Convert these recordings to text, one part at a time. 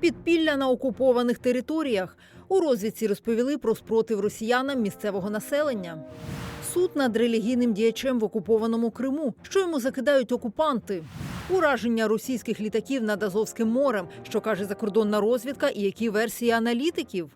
Підпілля на окупованих територіях. У розвідці розповіли про спротив росіянам місцевого населення. Суд над релігійним діячем в окупованому Криму, що йому закидають окупанти. Ураження російських літаків над Азовським морем, що каже закордонна розвідка, і які версії аналітиків.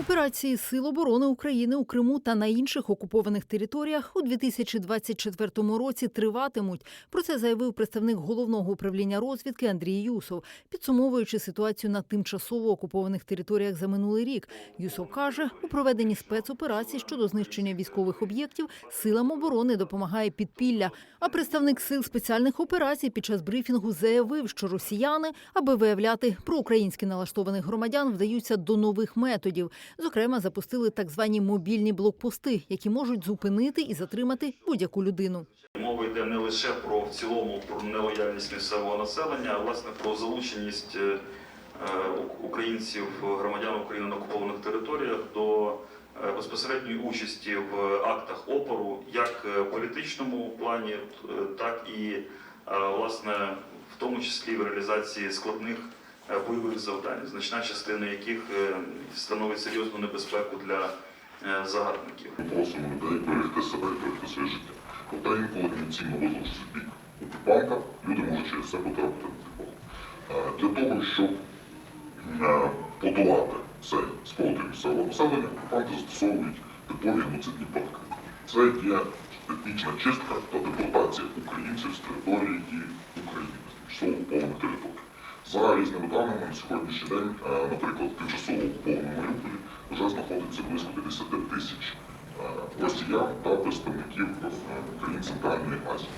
Операції Сил оборони України у Криму та на інших окупованих територіях у 2024 році триватимуть. Про це заявив представник головного управління розвідки Андрій Юсов, підсумовуючи ситуацію на тимчасово окупованих територіях за минулий рік. Юсов каже, у проведенні спецоперацій щодо знищення військових об'єктів силам оборони допомагає підпілля. А представник сил спеціальних операцій під час брифінгу заявив, що росіяни, аби виявляти проукраїнськи налаштованих громадян, вдаються до нових методів. Зокрема, запустили так звані мобільні блокпости, які можуть зупинити і затримати будь-яку людину. Мова йде не лише про в цілому про нелояльність місцевого населення, а власне про залученість е, е, українців, громадян України на окупованих територіях до е, безпосередньої участі в актах опору, як в політичному плані, так і власне в тому числі в реалізації складних бойових завдань, значна частина яких е, становить серйозну небезпеку для е, загарбників. Просимо людей берегти себе і берегти своє життя. Проте інколи емоційно визначився бік окупанта, люди можуть через це потрапити на типу. Для того, щоб е, подолати цей спротив місцевого населення, окупанти застосовують типові геноцидні практики. Це є етнічна чистка та депортація українців з території України, з тимчасово окупованих територій. За різними даними на сьогоднішній день, е, наприклад, тимчасово окупованому Маріуполі вже знаходиться близько 50 тисяч е, росіян та представників е, країн Центральної Азії.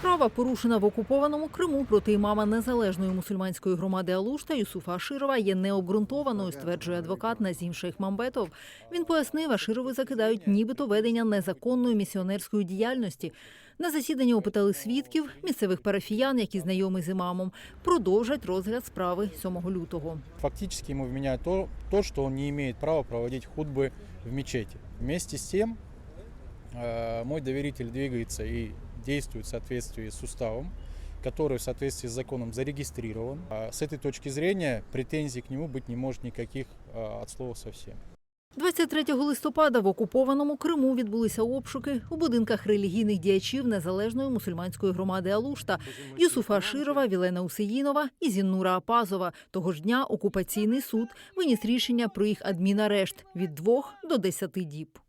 Справа порушена в окупованому Криму проти імама незалежної мусульманської громади Алушта Юсуфа Аширова є необґрунтованою, стверджує адвокат Назім Шейхмамбетов. Він пояснив, Аширови закидають нібито ведення незаконної місіонерської діяльності. На засіданні опитали свідків, місцевих парафіян, які знайомі з імамом, продовжать розгляд справи 7 лютого. Фактически ему вменяют то, то, что он не имеет права проводить худбы в мечети. Вместе с тем, э, мой доверитель двигается и действует в соответствии с уставом, который в соответствии с законом зарегистрирован. А С этой точки зрения претензий к нему быть не может никаких э, от слова совсем. 23 листопада в окупованому Криму відбулися обшуки у будинках релігійних діячів незалежної мусульманської громади Алушта Юсуфа Аширова, Вілена Усеїнова і Зіннура Апазова. Того ж дня окупаційний суд виніс рішення про їх адмінарешт від двох до десяти діб.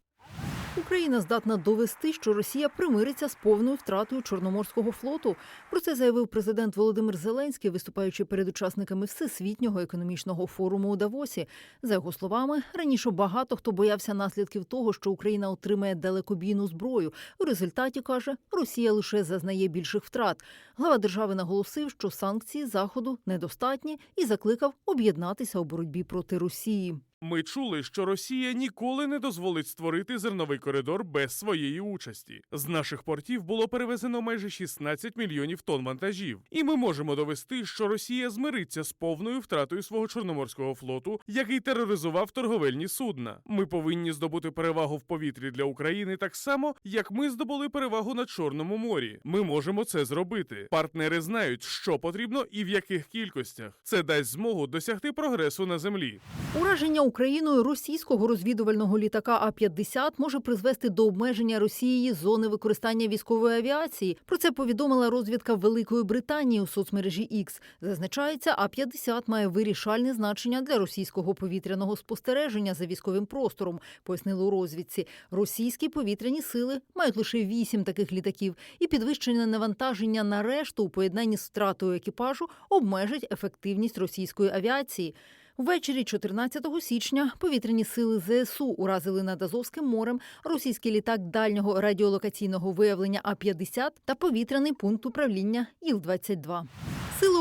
Україна здатна довести, що Росія примириться з повною втратою Чорноморського флоту. Про це заявив президент Володимир Зеленський, виступаючи перед учасниками всесвітнього економічного форуму у Давосі. За його словами, раніше багато хто боявся наслідків того, що Україна отримає далекобійну зброю. У результаті каже, Росія лише зазнає більших втрат. Глава держави наголосив, що санкції заходу недостатні і закликав об'єднатися у боротьбі проти Росії. Ми чули, що Росія ніколи не дозволить створити зерновий коридор без своєї участі. З наших портів було перевезено майже 16 мільйонів тонн вантажів, і ми можемо довести, що Росія змириться з повною втратою свого чорноморського флоту, який тероризував торговельні судна. Ми повинні здобути перевагу в повітрі для України так само, як ми здобули перевагу на Чорному морі. Ми можемо це зробити. Партнери знають, що потрібно і в яких кількостях. Це дасть змогу досягти прогресу на землі. Ураження Україною російського розвідувального літака А-50 може призвести до обмеження Росією зони використання військової авіації. Про це повідомила розвідка Великої Британії у соцмережі X. Зазначається, А-50 має вирішальне значення для російського повітряного спостереження за військовим простором, пояснили у розвідці. Російські повітряні сили мають лише вісім таких літаків, і підвищене навантаження на решту у поєднанні з втратою екіпажу обмежить ефективність російської авіації. Ввечері 14 січня повітряні сили ЗСУ уразили над Азовським морем російський літак дальнього радіолокаційного виявлення А-50 та повітряний пункт управління Іл-22.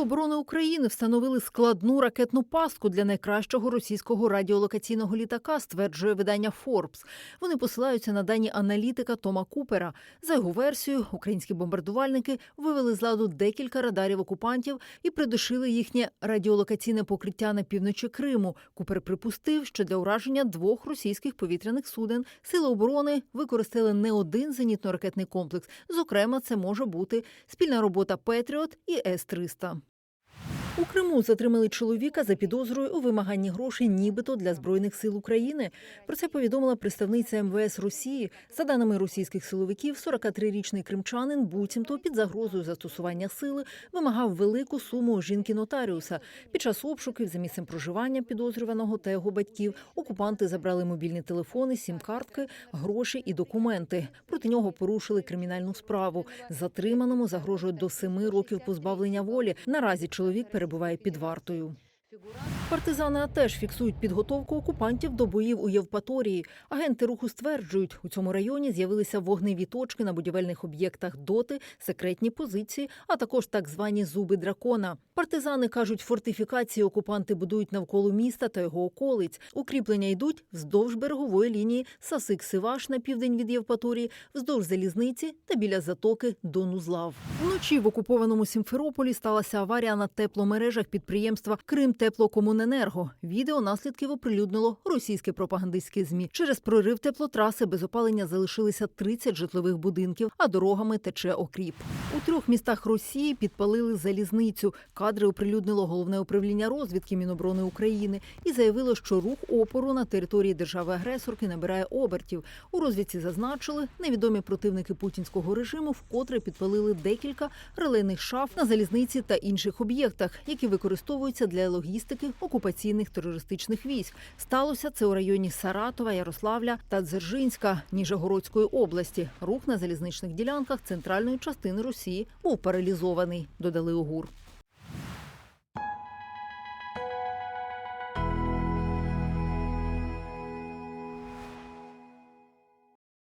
Оборони України встановили складну ракетну пастку для найкращого російського радіолокаційного літака, стверджує видання Forbes. Вони посилаються на дані аналітика Тома Купера. За його версією, українські бомбардувальники вивели з ладу декілька радарів окупантів і придушили їхнє радіолокаційне покриття на півночі Криму. Купер припустив, що для ураження двох російських повітряних суден сили оборони використали не один зенітно-ракетний комплекс. Зокрема, це може бути спільна робота Петріот і С-300. У Криму затримали чоловіка за підозрою у вимаганні грошей, нібито для збройних сил України. Про це повідомила представниця МВС Росії. За даними російських силовиків, 43-річний кримчанин буцімто під загрозою застосування сили вимагав велику суму жінки нотаріуса. Під час обшуків за місцем проживання підозрюваного та його батьків окупанти забрали мобільні телефони, сім-картки, гроші і документи. Проти нього порушили кримінальну справу. Затриманому загрожує до семи років позбавлення волі. Наразі чоловік перебуває під вартою. Партизани теж фіксують підготовку окупантів до боїв у Євпаторії. Агенти руху стверджують, у цьому районі з'явилися вогневі точки на будівельних об'єктах доти, секретні позиції, а також так звані зуби дракона. Партизани кажуть, фортифікації окупанти будують навколо міста та його околиць. Укріплення йдуть вздовж берегової лінії Сасик-Сиваш на південь від Євпаторії, вздовж залізниці та біля затоки Донузлав. Вночі в окупованому Сімферополі сталася аварія на тепломережах підприємства Крим Теплокомуненерго. Відео наслідків оприлюднило російське пропагандистське змі. Через прорив теплотраси без опалення залишилися 30 житлових будинків, а дорогами тече окріп. У трьох містах Росії підпалили залізницю. Кадри оприлюднило головне управління розвідки Міноборони України і заявило, що рух опору на території держави-агресорки набирає обертів. У розвідці зазначили, невідомі противники путінського режиму вкотре підпалили декілька релейних шаф на залізниці та інших об'єктах, які використовуються для логістики окупаційних терористичних військ. Сталося це у районі Саратова, Ярославля та Дзержинська Ніжегородської області. Рух на залізничних ділянках центральної частини Росії був паралізований. Додали УГУР.